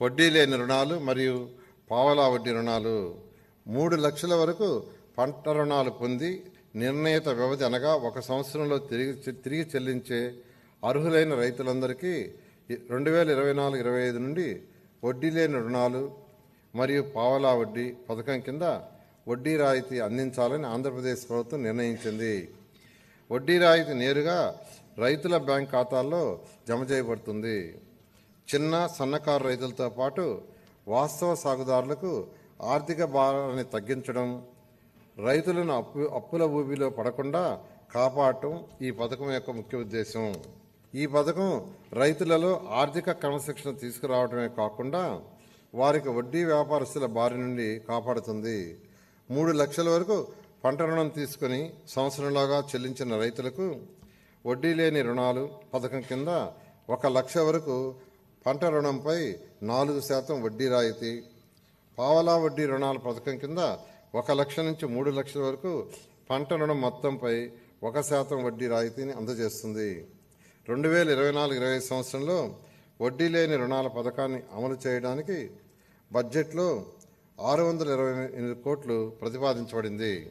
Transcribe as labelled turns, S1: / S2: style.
S1: వడ్డీ లేని రుణాలు మరియు పావలా వడ్డీ రుణాలు మూడు లక్షల వరకు పంట రుణాలు పొంది నిర్ణీత వ్యవధి అనగా ఒక సంవత్సరంలో తిరిగి తిరిగి చెల్లించే అర్హులైన రైతులందరికీ రెండు వేల ఇరవై నాలుగు ఇరవై ఐదు నుండి వడ్డీ లేని రుణాలు మరియు పావలా వడ్డీ పథకం కింద వడ్డీ రాయితీ అందించాలని ఆంధ్రప్రదేశ్ ప్రభుత్వం నిర్ణయించింది. వడ్డీ రాయితీ నేరుగా రైతుల బ్యాంక్ ఖాతాల్లో జమ చేయబడుతుంది. చిన్న సన్నకారు రైతులతో పాటు వాస్తవ సాగుదారులకు ఆర్థిక భారాన్ని తగ్గించడం రైతులను అప్పు అప్పుల ఊబిలో పడకుండా కాపాడటం ఈ పథకం యొక్క ముఖ్య ఉద్దేశం. ఈ పథకం రైతులలో ఆర్థిక క్రమశిక్షణ తీసుకురావడమే కాకుండా వారికి వడ్డీ వ్యాపారస్తుల బారి నుండి కాపాడుతుంది. మూడు లక్షల వరకు పంట రుణం తీసుకుని సంవత్సరంలోగా చెల్లించిన రైతులకు వడ్డీ లేని రుణాలు పథకం కింద ఒక లక్ష వరకు పంట రుణంపై నాలుగు శాతం వడ్డీ రాయితీ. పావలా వడ్డీ రుణాల పథకం కింద ఒక లక్ష నుంచి మూడు లక్షల వరకు పంట రుణం మొత్తంపై ఒక శాతం వడ్డీ రాయితీని అందజేస్తుంది. రెండు వేల ఇరవై నాలుగు ఇరవై సంవత్సరంలో వడ్డీ లేని రుణాల పథకాన్ని అమలు చేయడానికి బడ్జెట్లో ఆరు వందల ఇరవై ఎనిమిది కోట్లు ప్రతిపాదించబడింది.